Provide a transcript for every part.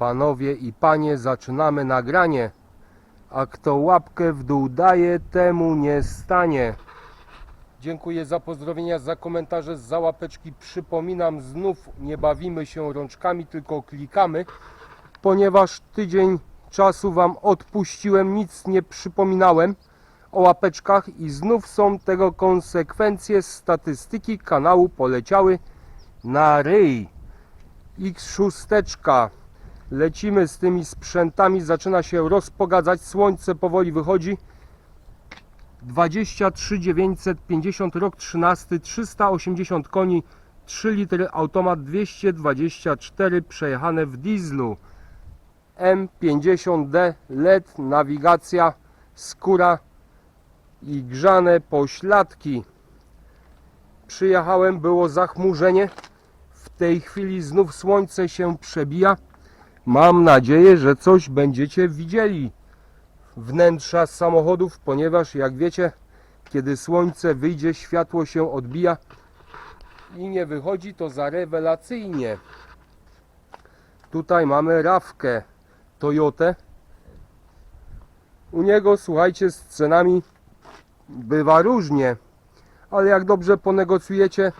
Panowie i panie, zaczynamy nagranie. A kto łapkę w dół daje, temu nie stanie. Dziękuję za pozdrowienia, za komentarze, za łapeczki. Przypominam, znów nie bawimy się rączkami, tylko klikamy, ponieważ tydzień czasu Wam odpuściłem, nic nie przypominałem o łapeczkach i znów są tego konsekwencje. Statystyki kanału poleciały na ryj. X6. Lecimy z tymi sprzętami, zaczyna się rozpogadzać, słońce powoli wychodzi. 23 950 rok 13 380 koni 3 litry automat 224 przejechane w dieslu. M50D LED nawigacja skóra i grzane pośladki. Przyjechałem było zachmurzenie. W tej chwili znów słońce się przebija mam nadzieję że coś będziecie widzieli wnętrza samochodów, ponieważ jak wiecie, kiedy słońce wyjdzie, światło się odbija i nie wychodzi to za rewelacyjnie. Tutaj mamy Rawkę Toyotę. U niego, słuchajcie, z cenami bywa różnie, ale jak dobrze ponegocjujecie,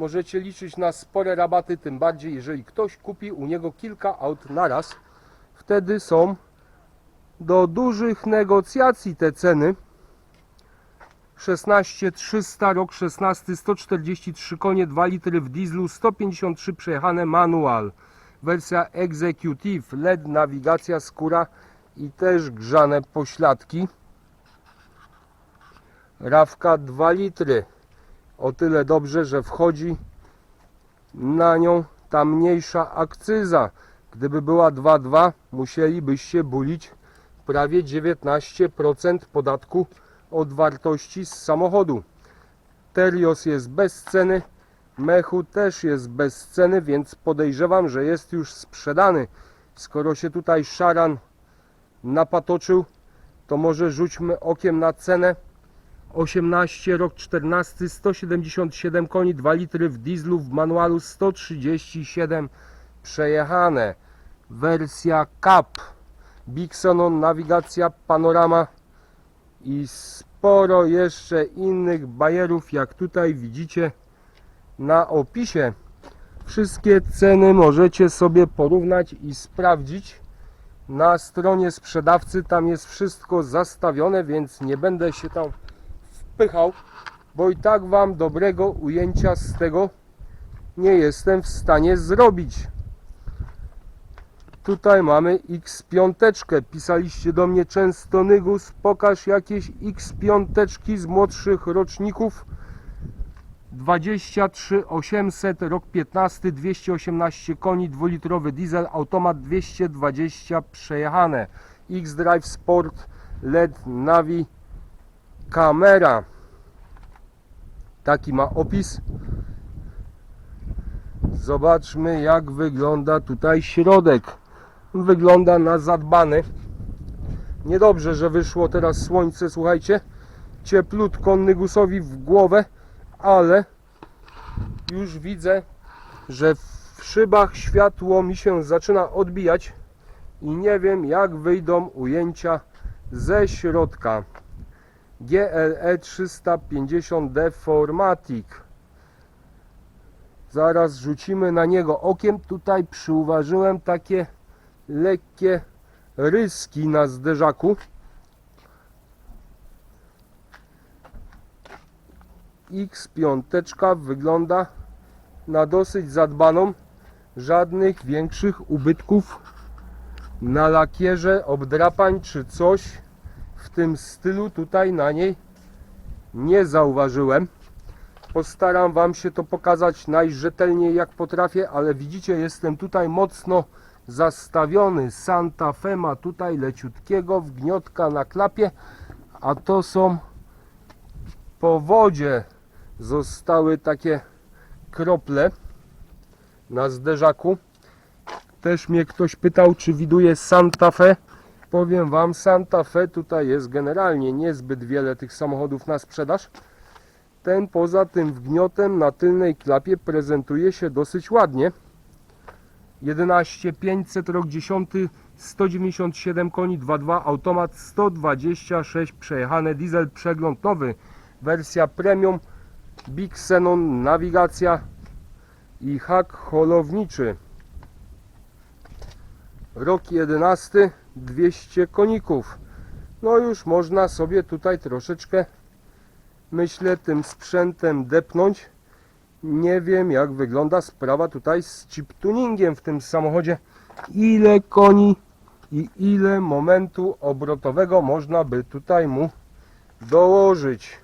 możecie liczyć na spore rabaty, tym bardziej jeżeli ktoś kupi u niego kilka aut naraz. Wtedy są do dużych negocjacji te ceny. 16 300 rok 16 143 konie 2 litry w dieslu 153 przejechane manual. Wersja executive LED nawigacja skóra i też grzane pośladki. Rawka 2 litry o tyle dobrze, że wchodzi na nią ta mniejsza akcyza gdyby była 2,2 musielibyście bulić prawie 19% podatku od wartości z samochodu. Terios jest bez ceny, Mechu też jest bez ceny, więc podejrzewam, że jest już sprzedany. Skoro się tutaj szaran napatoczył, to może rzućmy okiem na cenę. 18 rok 14 177 koni 2 litry w dieslu w manualu 137 przejechane wersja CAP Bixonon, nawigacja, panorama i sporo jeszcze innych bajerów, jak tutaj widzicie na opisie. Wszystkie ceny możecie sobie porównać i sprawdzić na stronie sprzedawcy. Tam jest wszystko zastawione, więc nie będę się tam wpychał, bo i tak Wam dobrego ujęcia z tego nie jestem w stanie zrobić. Tutaj mamy X5. Pisaliście do mnie często Nygus, pokaż jakieś X5 z młodszych roczników. 23 800, rok 15, 218 koni, 2-litrowy diesel, automat 220 przejechane. X-Drive Sport LED Navi kamera. Taki ma opis. Zobaczmy jak wygląda tutaj środek wygląda na zadbany. Niedobrze, że wyszło teraz słońce, słuchajcie. Cieplutko Nygusowi w głowę, ale już widzę, że w szybach światło mi się zaczyna odbijać i nie wiem jak wyjdą ujęcia ze środka. GLE 350D Formatic. Zaraz rzucimy na niego okiem. Tutaj przyuważyłem takie lekkie ryski na zderzaku. X5 wygląda na dosyć zadbaną. Żadnych większych ubytków na lakierze, obdrapań czy coś w tym stylu tutaj na niej nie zauważyłem. Postaram Wam się to pokazać najrzetelniej jak potrafię, ale widzicie, jestem tutaj mocno zastawiony. Santa Fe ma tutaj leciutkiego wgniotka na klapie, a to są po wodzie zostały takie krople na zderzaku. Też mnie ktoś pytał, czy widuje Santa Fe. Powiem Wam, Santa Fe tutaj jest generalnie niezbyt wiele tych samochodów na sprzedaż. Ten poza tym wgniotem na tylnej klapie prezentuje się dosyć ładnie. 11 500 rok 10 197 koni 2.2 automat 126 przejechane diesel przegląd nowy wersja premium Big Xenon nawigacja i hak holowniczy rok 11 200 koników. No już można sobie tutaj troszeczkę myślę tym sprzętem depnąć. Nie wiem jak wygląda sprawa tutaj z chip tuningiem w tym samochodzie. Ile koni i ile momentu obrotowego można by tutaj mu dołożyć.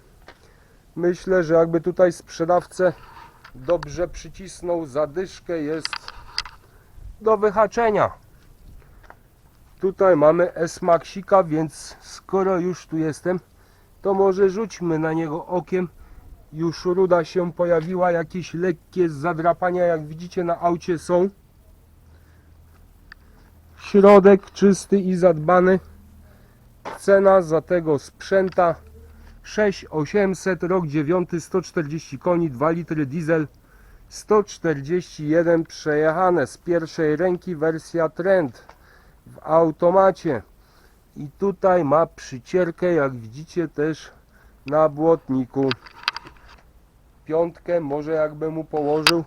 Myślę, że jakby tutaj sprzedawcę dobrze przycisnął zadyszkę jest do wyhaczenia tutaj mamy S-Maxika więc skoro już tu jestem to może rzućmy na niego okiem już ruda się pojawiła, jakieś lekkie zadrapania, jak widzicie na aucie są. Środek czysty i zadbany. Cena za tego sprzęta 6800, rok 9, 140 koni, 2 litry diesel, 141 przejechane z pierwszej ręki, wersja Trend w automacie. I tutaj ma przycierkę, jak widzicie też na błotniku piątkę, może jakby mu położył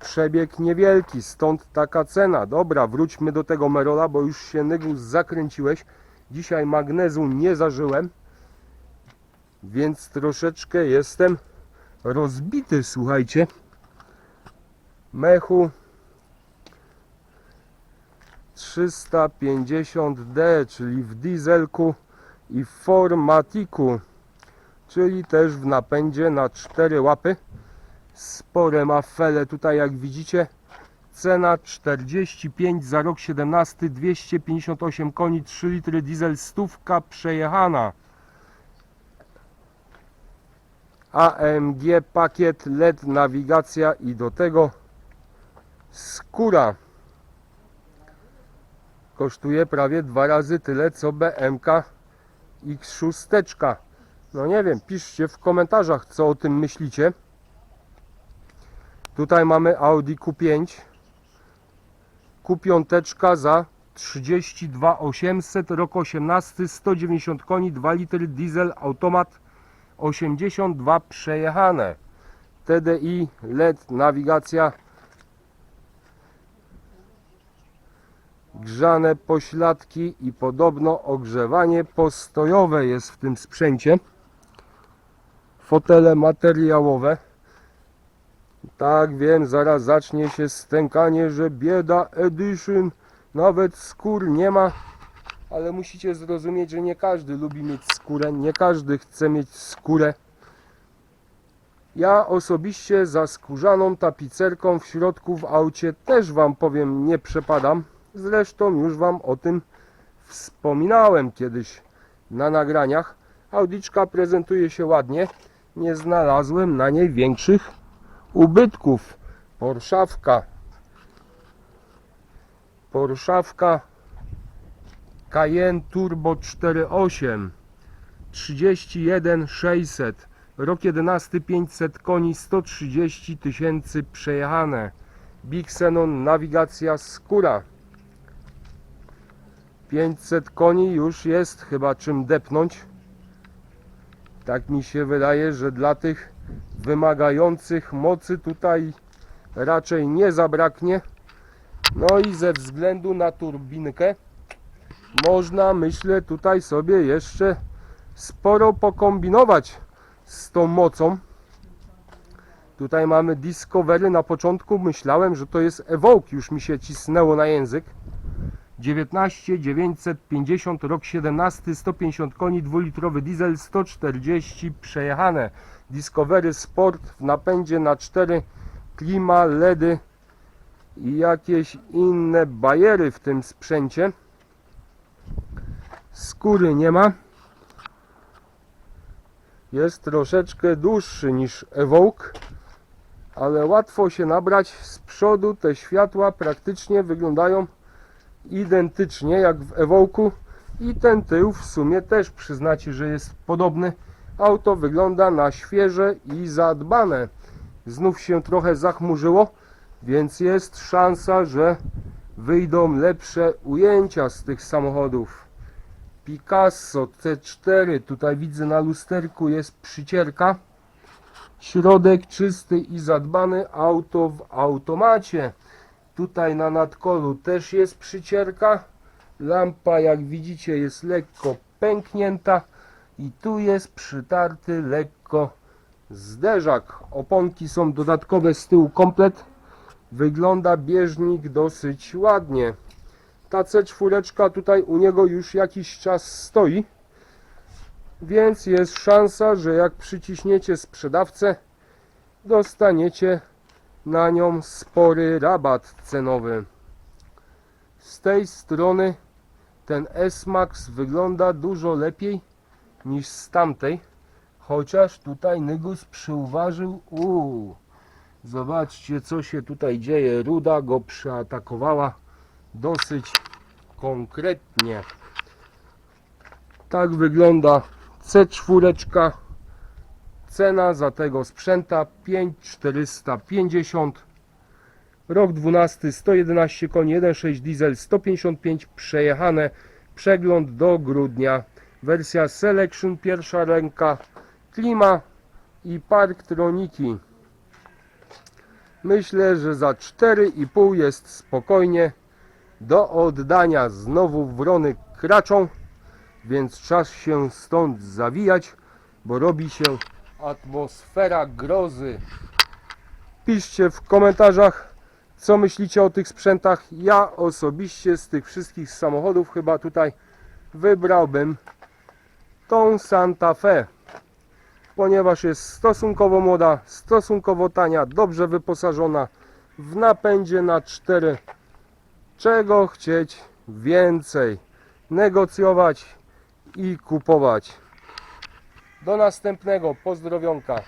przebieg niewielki, stąd taka cena. Dobra, wróćmy do tego Merola, bo już się Nygus zakręciłeś. Dzisiaj magnezu nie zażyłem, więc troszeczkę jestem rozbity, słuchajcie. Mechu 350D, czyli w dieselku i w formatiku czyli też w napędzie na cztery łapy. Spore ma fele tutaj jak widzicie. Cena 45 za rok 17, 258 koni, 3 litry diesel, stówka przejechana. AMG pakiet LED nawigacja i do tego skóra. Kosztuje prawie dwa razy tyle co BMK X6. No nie wiem, piszcie w komentarzach, co o tym myślicie. Tutaj mamy Audi Q5. Q5 za 32 800, rok 18, 190 koni, 2 litry diesel, automat 82 przejechane. TDI, LED, nawigacja. Grzane pośladki i podobno ogrzewanie postojowe jest w tym sprzęcie fotele materiałowe. Tak wiem, zaraz zacznie się stękanie, że bieda edition, nawet skór nie ma. Ale musicie zrozumieć, że nie każdy lubi mieć skórę, nie każdy chce mieć skórę. Ja osobiście za skórzaną tapicerką w środku w aucie też Wam powiem nie przepadam. Zresztą już Wam o tym wspominałem kiedyś na nagraniach. Audiczka prezentuje się ładnie nie znalazłem na niej większych ubytków. Porszawka. Porszawka Cayenne Turbo 4.8 31 600 Rok 11 500 koni 130 tysięcy przejechane Big Xenon nawigacja skóra 500 koni już jest chyba czym depnąć tak mi się wydaje, że dla tych wymagających mocy tutaj raczej nie zabraknie. No i ze względu na turbinkę można myślę tutaj sobie jeszcze sporo pokombinować z tą mocą. Tutaj mamy Discovery. Na początku myślałem, że to jest Evoque. Już mi się cisnęło na język. 19 950 rok 17 150 koni 2-litrowy diesel 140 przejechane. Discovery Sport w napędzie na 4 klima LEDy i jakieś inne bajery w tym sprzęcie. Skóry nie ma. Jest troszeczkę dłuższy niż Evoque ale łatwo się nabrać. Z przodu te światła praktycznie wyglądają identycznie jak w Evoku i ten tył w sumie też przyznacie, że jest podobny. Auto wygląda na świeże i zadbane. Znów się trochę zachmurzyło. Więc jest szansa, że wyjdą lepsze ujęcia z tych samochodów. Picasso C4, tutaj widzę na lusterku jest przycierka. Środek czysty i zadbany, auto w automacie. Tutaj na nadkolu też jest przycierka. Lampa jak widzicie jest lekko pęknięta i tu jest przytarty lekko zderzak. Oponki są dodatkowe z tyłu komplet. Wygląda bieżnik dosyć ładnie. Ta C4 tutaj u niego już jakiś czas stoi. Więc jest szansa, że jak przyciśniecie sprzedawcę, dostaniecie na nią spory rabat cenowy. Z tej strony ten S-Max wygląda dużo lepiej niż z tamtej. Chociaż tutaj Nygus przyuważył. Uuu, zobaczcie co się tutaj dzieje. Ruda go przeatakowała dosyć konkretnie. Tak wygląda C4. Cena za tego sprzęta 5450. Rok 12 111 koni 1.6 diesel 155 przejechane. Przegląd do grudnia. Wersja Selection pierwsza ręka. Klima i parktroniki. Myślę, że za 4,5 jest spokojnie do oddania. Znowu wrony kraczą, więc czas się stąd zawijać, bo robi się atmosfera grozy. Piszcie w komentarzach, co myślicie o tych sprzętach. Ja osobiście z tych wszystkich samochodów chyba tutaj wybrałbym tą Santa Fe ponieważ jest stosunkowo młoda, stosunkowo tania, dobrze wyposażona w napędzie na 4. Czego chcieć więcej? Negocjować i kupować. Do następnego. Pozdrowionka.